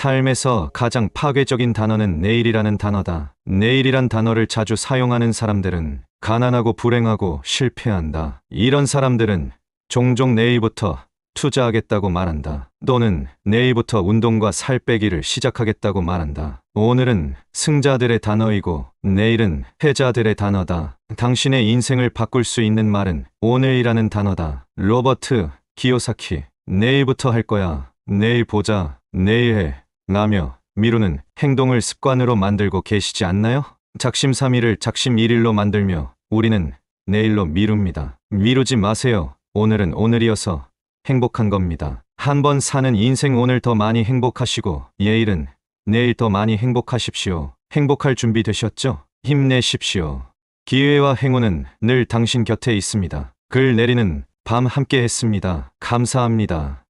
삶에서 가장 파괴적인 단어는 내일이라는 단어다. 내일이란 단어를 자주 사용하는 사람들은 가난하고 불행하고 실패한다. 이런 사람들은 종종 내일부터 투자하겠다고 말한다. 또는 내일부터 운동과 살 빼기를 시작하겠다고 말한다. 오늘은 승자들의 단어이고 내일은 패자들의 단어다. 당신의 인생을 바꿀 수 있는 말은 오늘이라는 단어다. 로버트 기요사키. 내일부터 할 거야. 내일 보자. 내일 해. 라며 미루는 행동을 습관으로 만들고 계시지 않나요? 작심삼일을 작심일일로 만들며 우리는 내일로 미룹니다. 미루지 마세요. 오늘은 오늘이어서 행복한 겁니다. 한 번 사는 인생 오늘 더 많이 행복하시고 내일은 내일 더 많이 행복하십시오. 행복할 준비 되셨죠? 힘내십시오. 기회와 행운은 늘 당신 곁에 있습니다. 글 내리는 밤 함께 했습니다. 감사합니다.